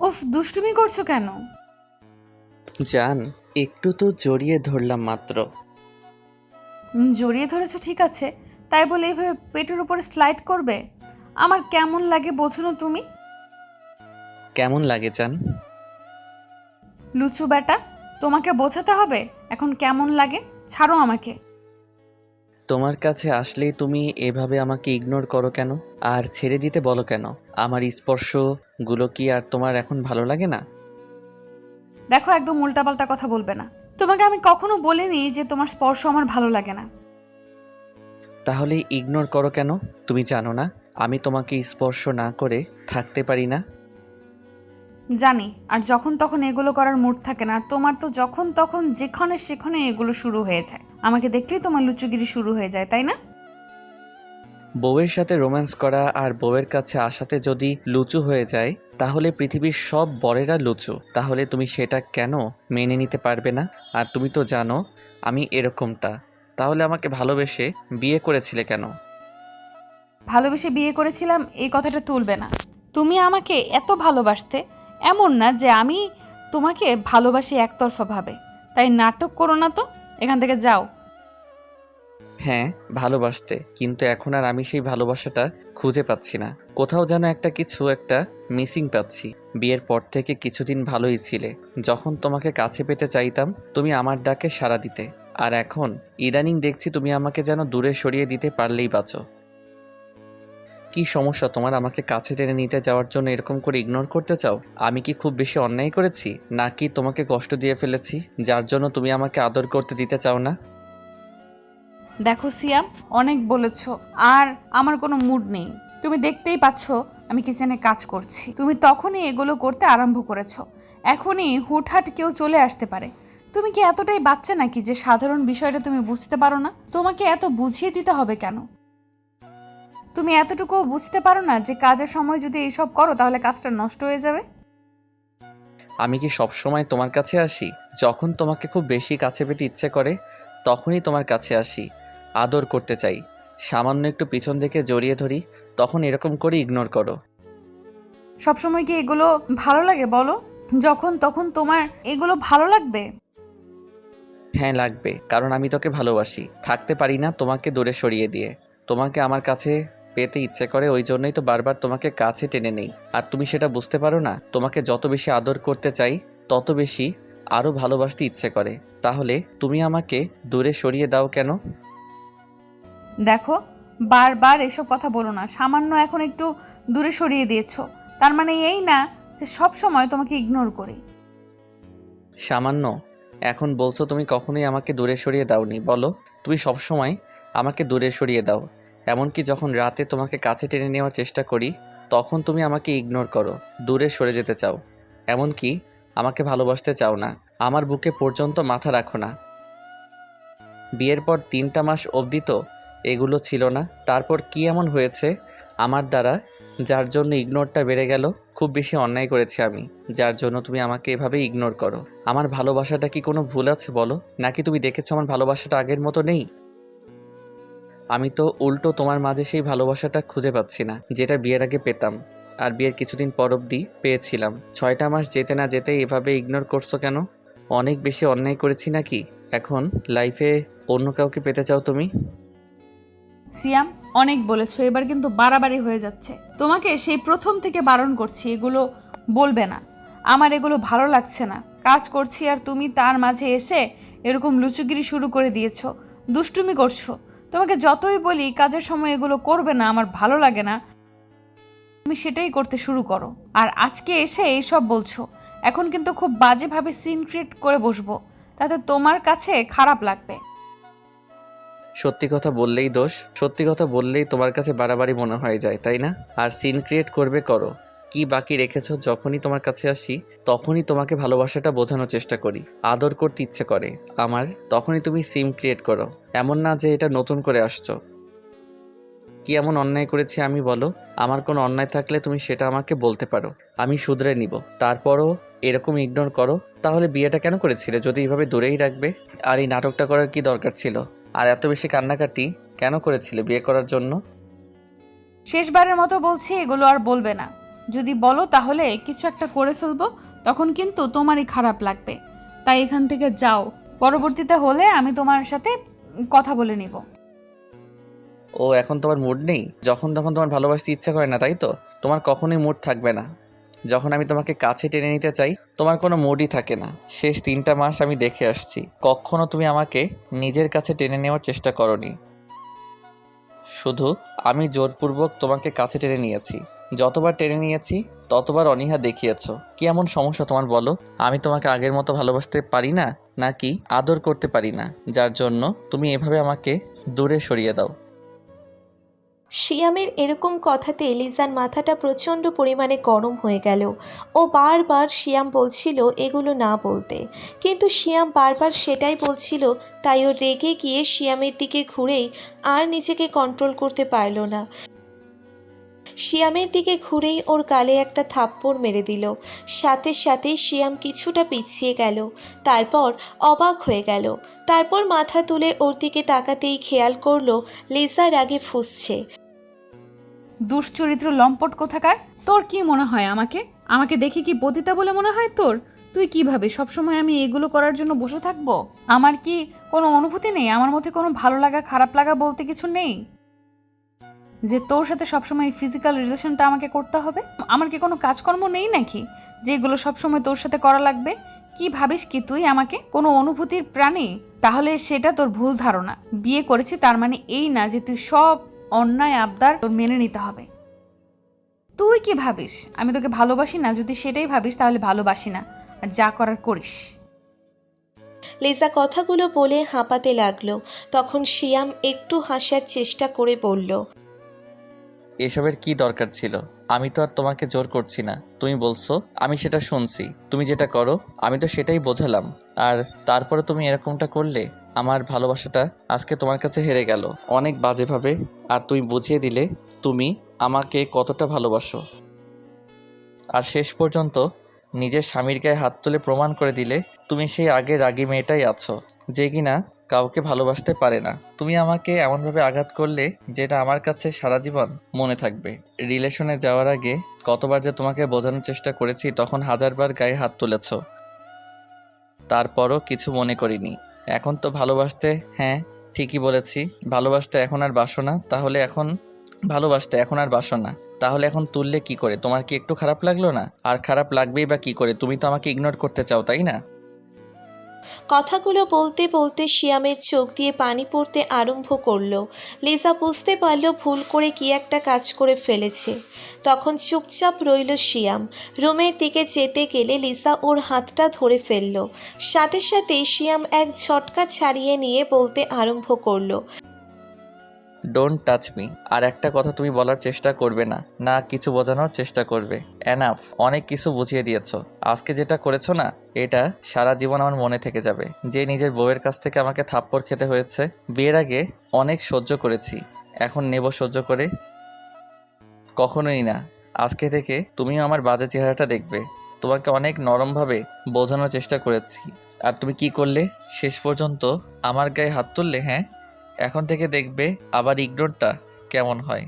উফ দুষ্টুমি করছ কেন? জান একটু তো জড়িয়ে ধরলাম মাত্র। উম, জড়িয়ে ধরেছো ঠিক আছে তাই বলে এইভাবে পেটের উপরে স্লাইড করবে? আমার কেমন লাগে বোঝো না তুমি? কেমন লাগে জান? লুচু বেটা তোমাকে বোঝাতে হবে? এখন কেমন লাগে? ছাড়ো আমাকে। তোমার কাছে আসলেই তুমি এভাবে আমাকে ইগনোর করো কেন? আর ছেড়ে দিতে বলো কেন? আমার স্পর্শগুলো কি আর তোমার এখন ভালো লাগে না? দেখো একদম উল্টাপাল্টা কথা বলবে না। তোমাকে আমি কখনো বলিনি যে তোমার স্পর্শ আমার ভালো লাগে না। তাহলে ইগনোর করো কেন? তুমি জানো না আমি তোমাকে স্পর্শ না করে থাকতে পারি না। জানি আর যখন তখন এগুলো করার মুড থাকে না আর তোমার তো যখন তখন যেখানে সেখানে এগুলো শুরু হয়ে যায়। আমাকে দেখলেই তোমার লুচুগিরি শুরু হয়ে যায় তাই না? বউয়ের সাথে রোম্যান্স করা আর বউয়ের কাছে আসাতে যদি লুচু হয়ে যায় তাহলে পৃথিবীর সব বরেরা লুচু। তাহলে তুমি সেটা কেন মেনে নিতে পারবে না? আর তুমি তো জানো আমি এরকমটা। তাহলে আমাকে ভালোবেসে বিয়ে করেছিলে কেন? ভালোবেসে বিয়ে করেছিলাম এই কথাটা তুলবে না। তুমি আমাকে এত ভালোবাসতে এমন না যে আমি তোমাকে ভালোবাসি একতরফা ভাবে। তাই নাটক করো না তো, এখান থেকে যাও। হ্যাঁ ভালোবাসতে, কিন্তু এখন আর আমি সেই ভালোবাসাটা খুঁজে পাচ্ছি না। কোথাও যেন একটা কিছু, একটা মিসিং পাচ্ছি। বিয়ের পর থেকে কিছুদিন ভালোই ছিলে। যখন তোমাকে কাছে পেতে চাইতাম, তুমি আমার ডাকে সাড়া দিতে। আর এখন, ইদানিং দেখছি তুমি আমাকে যেন দূরে সরিয়ে দিতে পারলেই বাঁচো। কি সমস্যা? তোমার আমাকে কাছে টেনে নিতে যাওয়ার জন্য এরকম করে ইগনোর করতে চাও? আমি কি খুব বেশি অন্যায় করেছি? নাকি তোমাকে কষ্ট দিয়ে ফেলেছি? যার জন্য তুমি আমাকে আদর করতে দিতে চাও না? দেখো সিয়াম, অনেক বলেছ। আর আমার কোনো মুড নেই। তুমি দেখতেই পাচ্ছ আমি কিচেনে কাজ করছি। তুমি তখনই এগুলো করতে আরম্ভ করেছ। এখনই হুটহাট কেউ চলে আসতে পারে। তুমি কি এতটাই বাচ্চা নাকি যে সাধারণ বিষয়টা তুমি বুঝতে পারো না? তোমাকে এত বুঝিয়ে দিতে হবে কেন? তুমি এতটুকু বুঝতে পারো না যে কাজের সময় যদি এইসব করো তাহলে কাজটা নষ্ট হয়ে যাবে? আমি কি সব সময় তোমার কাছে আসি? যখন তোমাকে খুব বেশি কাছে পেতে ইচ্ছে করে তখনই তোমার কাছে আসি। আদর করতে চাই। সামান্য একটু পিছন থেকে জড়িয়ে ধরি তখন এরকম করে ইগনোর করো। সবসময় কি এগুলো ভালো লাগে বলো? যখন তখন তোমার এগুলো ভালো লাগবে? হ্যাঁ লাগবে। কারণ আমি তোকে ভালোবাসি। থাকতে পারি না তোমাকে দূরে সরিয়ে দিয়ে। তোমাকে আমার কাছে পেতে ইচ্ছে করে ওই জন্যই তো বারবার তোমাকে কাছে টেনে নেই। আর তুমি সেটা বুঝতে পারো না তোমাকে যত বেশি আদর করতে চাই তত বেশি আরও ভালোবাসতে ইচ্ছে করে। তাহলে তুমি আমাকে দূরে সরিয়ে দাও কেন? দেখো বারবার এসব কথা বলো না। সামান্য এখন একটু দূরে সরিয়ে দিয়েছ। তার মানে এই না যে সব সময় তোমাকে ইগনোর করি। সামান্য। এখন বলছো তুমি কখনোই আমাকে দূরে সরিয়ে দাওনি। বলো তুমি সবসময় আমাকে দূরে সরিয়ে দাও। এমনকি যখন রাতে তোমাকে কাছে টেনে নেওয়ার চেষ্টা করি, তখন তুমি আমাকে ইগনোর করো, দূরে সরে যেতে চাও। এমনকি আমাকে ভালোবাসতে চাও না, আমার বুকে পর্যন্ত মাথা রাখো না। বিয়ের পর তিনটা মাস অবধি তো এগুলো ছিল না, তারপর কি এমন হয়েছে? আমার দ্বারা, যার জন্য ইগনোরটা বেড়ে গেল, খুব বেশি অন্যায় করেছি আমি, যার জন্য তুমি আমাকে এভাবে ইগনোর করো। আমার ভালোবাসাটা কি কোনো ভুল আছে বলো? নাকি তুমি দেখেছ আমার ভালোবাসাটা আগের মতো নেই? আমি তো উল্টো তোমার মাঝে সেই ভালোবাসাটা খুঁজে পাচ্ছি না, যেটা বিয়ের আগে পেতাম। আর বিয়ের কিছুদিন পর অবধি পেয়েছিলাম। ছয়টা মাস যেতে না যেতে এভাবে ইগনোর করছ কেন? অনেক বেশি অন্যায় করেছি নাকি? এখন লাইফে অন্য কাউকে পেতে চাও তুমি? সিয়াম, অনেক বলেছ, এবার কিন্তু বাড়াবাড়ি হয়ে যাচ্ছে। তোমাকে সেই প্রথম থেকে বারণ করছি, এগুলো বলবে না। আমার এগুলো ভালো লাগছে না। কাজ করছি আর তুমি তার মাঝে এসে এরকম লুচুগিরি শুরু করে দিয়েছ। দুষ্টুমি করছ। তোমাকে যতই বলি, কাজের সময় এগুলো করবে না, আমার ভালো লাগে না। তুমি সেটাই করতে শুরু করো। আর আজকে এসে এইসব বলছো। এখন কিন্তু খুব বাজেভাবে সিন ক্রিয়েট করে বসবো। তাতে তোমার কাছে খারাপ লাগবে। সত্যি কথা বললেই দোষ। সত্যি কথা বললেই তোমার কাছে বাড়াবাড়ি মনে হয়ে যায়, তাই না? আর সিন ক্রিয়েট করবে করো। কি বাকি রেখেছো যখনই তোমার কাছে আসি, তখনই তোমাকে ভালোবাসাটা বোঝানোর চেষ্টা করি। আদর করতে ইচ্ছে করে। আমার, তখনই তুমি সিম ক্রিয়েট করো। এমন না যে এটা নতুন করে আসছো। কি এমন অন্যায় করেছি আমি বলো? আমার কোনো অন্যায় থাকলে তুমি সেটা আমাকে বলতে পারো। আমি শুধরে নিব। তারপরও এরকম ইগনোর করো, তাহলে বিয়েটা কেন করেছিলে? যদি এইভাবে দূরেই রাখবে? আর এই নাটকটা করার কি দরকার ছিল? আর এত বেশি কান্নাকাটি কেন করেছিলে বিয়ে করার জন্য? শেষবারের মতো বলছি এগুলো আর বলবে না। যদি বলো তাহলে কিছু একটা করে ফেলব, তখন কিন্তু তোমারই খারাপ লাগবে। তাই এখান থেকে যাও। পরবর্তীতে হলে আমি তোমার সাথে কথা বলে নিব। ও, এখন তোমার মুড নেই? যখন তখন তোমার ভালোবাসতে ইচ্ছা করে না, তাই তো? তোমার কখনোই মুড থাকবে না। যখন আমি তোমাকে কাছে টেনে নিতে চাই, তোমার কোনো মুডই থাকে না। শেষ তিনটা মাস আমি দেখে আসছি। কখনো তুমি আমাকে নিজের কাছে টেনে নেওয়ার চেষ্টা করনি। শুধু আমি জোরপূর্বক তোমাকে কাছে টেনে নিয়েছি। যতবার টেনে নিয়েছি, ততবার অনীহা দেখিয়েছ। কি এমন সমস্যা তোমার বলো? আমি তোমাকে আগের মতো ভালোবাসতে পারি না, নাকি আদর করতে পারি না, যার জন্য তুমি এভাবে আমাকে দূরে সরিয়ে দাও। শিয়ামের এরকম কথাতে লিজার মাথাটা প্রচণ্ড পরিমাণে গরম হয়ে গেল। ও বারবার শিয়াম বলছিল এগুলো না বলতে। কিন্তু শিয়াম বারবার সেটাই বলছিল, তাই ও রেগে গিয়ে শিয়ামের দিকে ঘুরেই আর নিজেকে কন্ট্রোল করতে পারল না। শিয়ামের দিকে ঘুরেই ওর গালে একটা থাপ্পড় মেরে দিল। সাথে সাথে শিয়াম কিছুটা পিছিয়ে গেল। তারপর অবাক হয়ে গেল। তারপর মাথা তুলে ওর দিকে তাকাতেই খেয়াল করল, লিজার আগে ফুসছে। দুশ্চরিত্র লম্পট কোথাকার? তোর কি মনে হয় আমাকে? আমাকে দেখে কি পতিতা বলে মনে হয় তোর? তুই কি ভাবে সবসময় আমি এগুলো করার জন্য বসে থাকব? আমার কি কোনো অনুভূতি নেই? আমার মধ্যে কোনো ভালো লাগা, খারাপ লাগা বলতে কিছু নেই? যে তোর সাথে সবসময় ফিজিক্যাল রিলেশনটা আমাকে করতে হবে? আমার কি কোনো কাজকর্ম নেই নাকি? যে এগুলো সবসময় তোর সাথে করা লাগবে? কি ভাবিস কি তুই আমাকে? কোনো অনুভূতির প্রাণী? তাহলে সেটা তোর ভুল ধারণা। বিয়ে করেছি তার মানে এই না যে তুই সব অন্যায় আবদার তোর মেনে নিতে হবে। তুই কি ভাবিস? আমি তোকে ভালোবাসি না যদি সেটাই ভাবিস তাহলে ভালোবাসি না আর যা করার করিস। লিজা কথাগুলো বলে হাঁপাতে লাগল। তখন শিয়াম একটু হাসার চেষ্টা করে বলল এসবের কি দরকার ছিল? আমি তো আর তোমাকে জোর করছি না। তুমি বলছো আমি সেটা শুনছি। তুমি যেটা করো আমি তো সেটাই বোঝালাম। আর তারপরে তুমি এরকমটা করলে? আমার ভালোবাসাটা আজকে তোমার কাছে হেরে গেল। অনেক বাজেভাবে, আর তুমি বুঝিয়ে দিলে তুমি আমাকে কতটা ভালোবাসো। আর শেষ পর্যন্ত নিজের স্বামীর গায়ে হাত তুলে প্রমাণ করে দিলে তুমি সেই আগে রাগী মেয়েটাই আছো, যে কিনা কাউকে ভালোবাসতে পারে না। তুমি আমাকে এমনভাবে আঘাত করলে যেটা আমার কাছে সারা জীবন মনে থাকবে। রিলেশনে যাওয়ার আগে কতবার যে তোমাকে বোঝানোর চেষ্টা করেছি, তখন হাজারবার গায়ে হাত তুলেছ। তারপরও কিছু মনে করিনি। এখন তো ভালোবাসতে হ্যাঁ ঠিকই বলেছি। ভালোবাসতে এখন আর বাসো না, তাহলে এখন, ভালোবাসতে এখন আর বাসো না। তাহলে এখন তুললে কি করে? তোমার কি একটু খারাপ লাগল না? আর খারাপ লাগবেই বা কি করে? তুমি তো আমাকে ইগনোর করতে চাও, তাই না? কথাগুলো বলতে বলতে শিয়ামের চোখ দিয়ে পানি পড়তে আরম্ভ করল। লিজা বুঝতে পারল ভুল করে কি একটা কাজ করে ফেলেছে। তখন চুপচাপ রইল শিয়াম। রুমের দিকে যেতে গেলে লিসা ওর হাতটা ধরে ফেলল। সাথে সাথে শিয়াম এক ঝটকা ছাড়িয়ে নিয়ে বলতে আরম্ভ করল ডোন্ট টাচ মি আর একটা কথা তুমি বলার চেষ্টা করবে না। না, কিছু বোঝানোর চেষ্টা করবে। এনাফ অনেক কিছু বুঝিয়ে দিয়েছ। আজকে যেটা করেছ না, এটা সারা জীবন আমার মনে থেকে যাবে। যে নিজের বউয়ের কাছ থেকে আমাকে থাপ্পড় খেতে হয়েছে, বিয়ের আগে অনেক সহ্য করেছি। এখন নেব সহ্য করে? কখনোই না। আজকে থেকে তুমিও আমার বাজে চেহারাটা দেখবে। তোমাকে অনেক নরমভাবে বোঝানোর চেষ্টা করেছি। আর তুমি কি করলে? শেষ পর্যন্ত আমার গায়ে হাত তুললে হ্যাঁ? এখন থেকে দেখবে আবার ইগনোরটা কেমন হয়।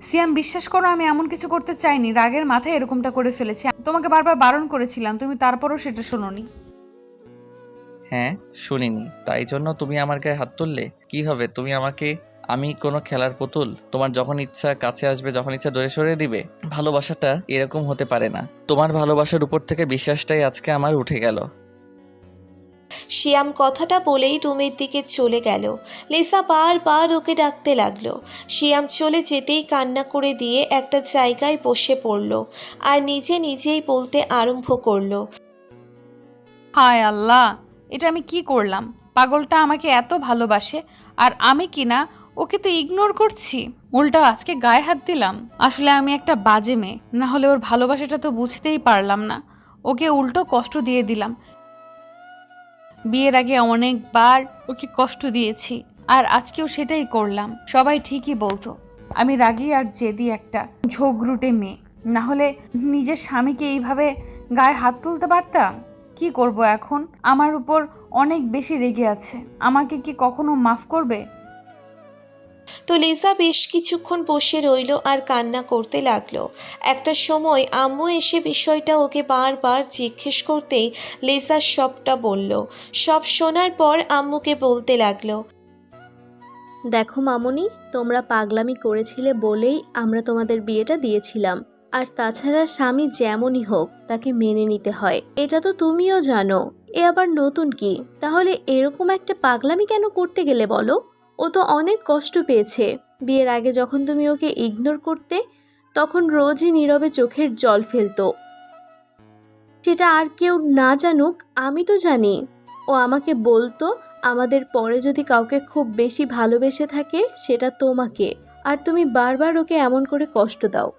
সিয়াম বিশ্বাস করো আমি এমন কিছু করতে চাইনি। রাগের মাথায় এরকমটা করে ফেলেছি। তোমাকে বারবার বারণ করেছিলাম তুমি তারপরও সেটা শোনোনি। হ্যাঁ শুনিনি। তাই জন্য তুমি আমার গায়ে হাত তুললে? কি হবে তুমি আমাকে আমি কোনো খেলার পুতুল? তোমার যখন ইচ্ছা কাছে আসবে যখন ইচ্ছা দূরে সরে দিবে? ভালোবাসাটা এরকম হতে পারে না। তোমার ভালোবাসার উপর থেকে বিশ্বাসটাই আজকে আমার উঠে গেল। শিয়াম কথাটা বলেই রুমের দিকে চলে গেল। লিসা বারবার ওকে ডাকতে লাগল। শিয়াম চলে যেতেই কান্না করে দিয়ে একটা জায়গায় বসে পড়ল আর নিজে নিজেই বলতে আরম্ভ করল, হায় আল্লাহ, এটা আমি কি করলাম? পাগলটা আমাকে এত ভালোবাসে, আর আমি কি না? ওকে তো ইগনোর করছি। উল্টা আজকে গায়ে হাত দিলাম। আসলে আমি একটা বাজে মেয়ে, না হলে ওর ভালোবাসাটা তো বুঝতেই পারলাম না। ওকে উল্টো কষ্ট দিয়ে দিলাম। বিয়ের আগে অনেকবার ওকে কষ্ট দিয়েছি, আর আজকেও সেটাই করলাম। সবাই ঠিকই বলতো, আমি রাগি আর জেদি একটা ঝোগরুটে মেয়ে। না হলে নিজের স্বামীকে এইভাবে গায়ে হাত তুলতে পারতাম? কি করব এখন? আমার উপর অনেক বেশি রেগে আছে। আমাকে কি কখনো মাফ করবে? তো লিজা বেশ কিছুক্ষণ বসে রইল আর কান্না করতে লাগল। একটা সময় আম্মু এসে বিষয়টা ওকে বারবার জিজ্ঞেস করতেই লিজা সবটা বলল। সব শোনার পর আম্মুকে বলতে লাগল, দেখো মামনি, তোমরা পাগলামি করেছিলে বলেই আমরা তোমাদের বিয়েটা দিয়েছিলাম। আর তাছাড়া স্বামী যেমনই হোক, তাকে মেনে নিতে হয়। এটা তো তুমিও জানো। এ আবার নতুন কি? তাহলে এরকম একটা পাগলামি কেন করতে গেলে বলো? ও তো অনেক কষ্ট পেয়েছে। বিয়ের আগে যখন তুমি ওকে ইগনোর করতে, তখন রোজই নীরবে চোখের জল ফেলতো। সেটা আর কেউ না জানুক, আমি তো জানি। ও আমাকে বলতো, আমাদের পরে যদি কাউকে খুব বেশি ভালোবেসে থাকে, সেটা তোমাকে। আর তুমি বারবার ওকে এমন করে কষ্ট দাও।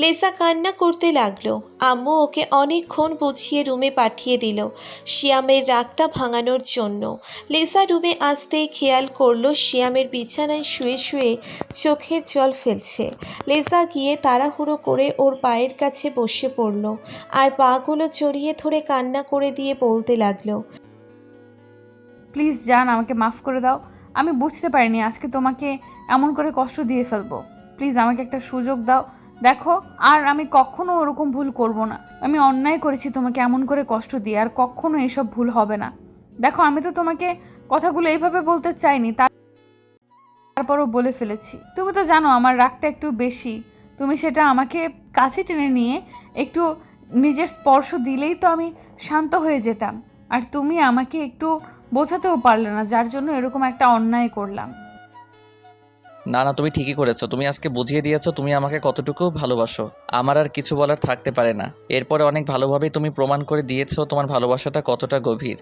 লেসা কান্না করতে লাগল। আম্মু ওকে অনেকক্ষণ বুঝিয়ে রুমে পাঠিয়ে দিল, শিয়ামের রাগটা ভাঙানোর জন্য। লেসা রুমে আসতেই খেয়াল করল শিয়ামের বিছানায় শুয়ে শুয়ে চোখের জল ফেলছে। লেসা গিয়ে তাড়াহুড়ো করে ওর পায়ের কাছে বসে পড়ল আর পাগুলো চড়িয়ে ধরে কান্না করে দিয়ে বলতে লাগল, প্লিজ জান, আমাকে মাফ করে দাও। আমি বুঝতে পারিনি আজকে তোমাকে এমন করে কষ্ট দিয়ে ফেলব। প্লিজ আমাকে একটা সুযোগ দাও দেখো, আর আমি কখনো ওরকম ভুল করব না। আমি অন্যায় করেছি তোমাকে এমন করে কষ্ট দিয়ে, আর কখনো এসব ভুল হবে না। দেখো, আমি তো তোমাকে কথাগুলো এইভাবে বলতে চাইনি তার- তারপরও বলে ফেলেছি। তুমি তো জানো, আমার রাগটা একটু বেশি। তুমি সেটা আমাকে কাছে টেনে নিয়ে একটু নিজের স্পর্শ দিলেই তো আমি শান্ত হয়ে যেতাম। আর তুমি আমাকে একটু বোঝাতেও পারলে না, যার জন্য এরকম একটা অন্যায় করলাম। না না, তুমি ঠিকই করেছ। তুমি আজকে বুঝিয়ে দিয়েছ, তুমি আমাকে কতটুকু ভালোবাসো। আমার আর কিছু বলার থাকতে পারে না। এরপরে অনেক ভালোভাবেই তুমি প্রমাণ করে দিয়েছ তোমার ভালোবাসাটা কতটা গভীর।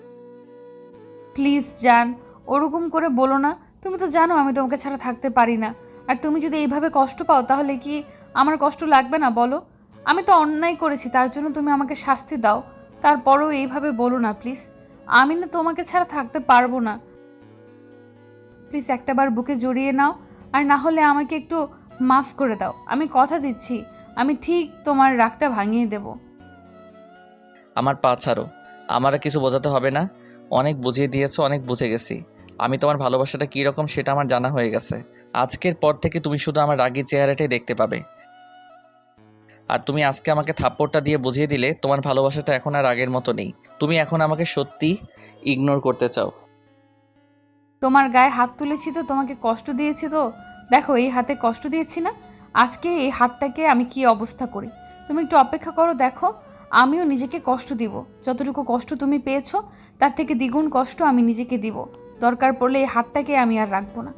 প্লিজ, জান, ওরকম করে বলো না। তুমি তো জানো আমি তোমাকে ছাড়া থাকতে পারি না। আর তুমি যদি এইভাবে কষ্ট পাও, তাহলে কি আমার কষ্ট লাগবে না, বলো? আমি তো অন্যায় করেছি, তার জন্য তুমি আমাকে শাস্তি দাও। তারপরেও এইভাবে বলো না, প্লিজ। আমি না তোমাকে ছাড়া থাকতে পারব না। প্লিজ, একটাবার বুকে জড়িয়ে নাও। আর না হলে আমাকে একটু মাফ করে দাও। আমি কথা দিচ্ছি। আমি ঠিক তোমার রাগটা ভাঙিয়ে দেবো। আমার পা ছাড়ো। আমার আর কিছু বোঝাতে হবে না। অনেক বুঝিয়ে দিয়েছ, অনেক বুঝে গেছি। আমি তোমার ভালোবাসাটা কী রকম সেটা আমার জানা হয়ে গেছে। আজকের পর থেকে তুমি শুধু আমার রাগী চেহারাটাই দেখতে পাবে। আর তুমি আজকে আমাকে থাপ্পড়টা দিয়ে বুঝিয়ে দিলে তোমার ভালোবাসাটা এখন আর আগের মতো নেই। তুমি এখন আমাকে সত্যি ইগনোর করতে চাও। তোমার গায়ে হাত তুলেছি তো, তোমাকে কষ্ট দিয়েছি তো। দেখো, এই হাতে কষ্ট দিয়েছি না। আজকে এই হাতটাকে আমি কি অবস্থা করি? তুমি একটু অপেক্ষা করো, দেখো। আমিও নিজেকে কষ্ট দিব। যতটুকু কষ্ট তুমি পেয়েছ, তার থেকে দ্বিগুণ কষ্ট আমি নিজেকে দিব। দরকার পড়লে এই হাতটাকে আমি আর রাখব না।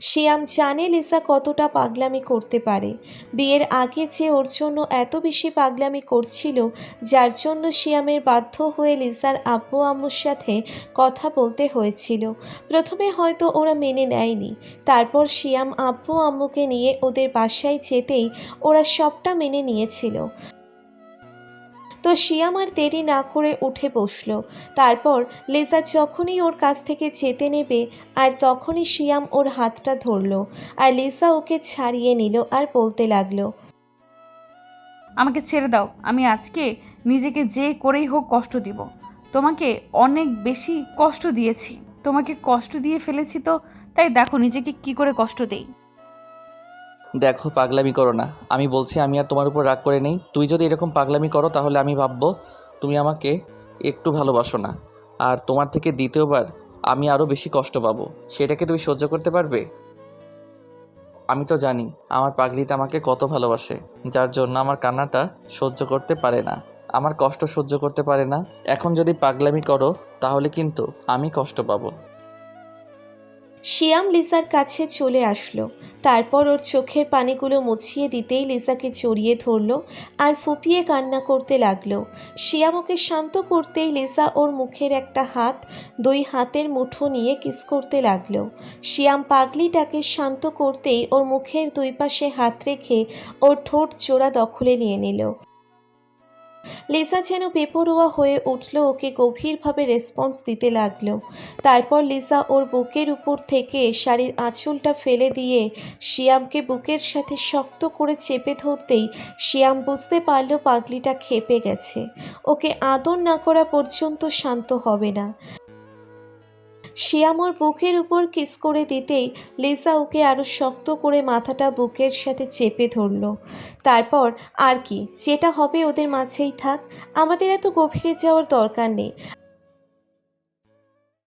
শিয়াম জানে লিসা কতটা পাগলামি করতে পারে। বিয়ের আগে যে ওর জন্য এত বেশি পাগলামি করছিল, যার জন্য শিয়ামের বাধ্য হয়ে লিসার আব্বু আম্মুর সাথে কথা বলতে হয়েছিল। প্রথমে হয়তো ওরা মেনে নেয়নি। তারপর শিয়াম আব্বু আম্মুকে নিয়ে ওদের বাসায় যেতেই ওরা সবটা মেনে নিয়েছিল। তো শিয়াম আর দেরি না করে উঠে বসল। তারপর লিজা যখনই ওর কাছ থেকে যেতে নেবে, আর তখনই শিয়াম ওর হাতটা ধরলো, আর লিসা ওকে ছাড়িয়ে নিল আর বলতে লাগল, আমাকে ছেড়ে দাও, আমি আজকে নিজেকে যে করেই হোক কষ্ট দিব। তোমাকে অনেক বেশি কষ্ট দিয়েছি। তোমাকে কষ্ট দিয়ে ফেলেছি তো, তাই দেখো নিজেকে কি করে কষ্ট দেই। দেখো, পাগলামি করো না। আমি বলছি, আমি আর তোমার উপর রাগ করে নেই। তুই যদি এরকম পাগলামি করো, তাহলে আমি ভাববো, তুমি আমাকে একটু ভালোবাসো না। আর তোমার থেকে দ্বিতীয়বার আমি আরও বেশি কষ্ট পাবো। সেটাকে তুমি সহ্য করতে পারবে? আমি তো জানি, আমার পাগলিটা আমাকে কত ভালোবাসে, যার জন্য আমার কান্নাটা সহ্য করতে পারে না। আমার কষ্ট সহ্য করতে পারে না। এখন যদি পাগলামি করো, তাহলে কিন্তু আমি কষ্ট পাবো। শিয়াম লিসার কাছে চলে আসলো। তারপর ওর চোখের পানিগুলো মুছিয়ে দিতেই লিসাকে জড়িয়ে ধরলো আর ফুপিয়ে কান্না করতে লাগল। শিয়াম ওকে শান্ত করতেই লিসা ওর মুখের একটা হাত দুই হাতের মুঠো নিয়ে কিস করতে লাগল। শিয়াম পাগলিটাকে শান্ত করতেই ওর মুখের দুই পাশে হাত রেখে ওর ঠোঁট জোড়া দখলে নিয়ে নিল। লিসা যেন বেপরোয়া হয়ে উঠল, ওকে গভীরভাবে রেসপন্স দিতে লাগল। তারপর লিসা ওর বুকের উপর থেকে শাড়ির আঁচলটা ফেলে দিয়ে শিয়ামকে বুকের সাথে শক্ত করে চেপে ধরতেই শিয়াম বুঝতে পারল পাগলিটা খেপে গেছে। ওকে আদর না করা পর্যন্ত শান্ত হবে না। শিয়াম আমার বুকের উপর কিস করে দিতেই লিসা ওকে আরও শক্ত করে মাথাটা বুকের সাথে চেপে ধরল। তারপর, আর কি, যেটা হবে ওদের মাঝেই থাক। আমাদের এত গভীরে যাওয়ার দরকার নেই।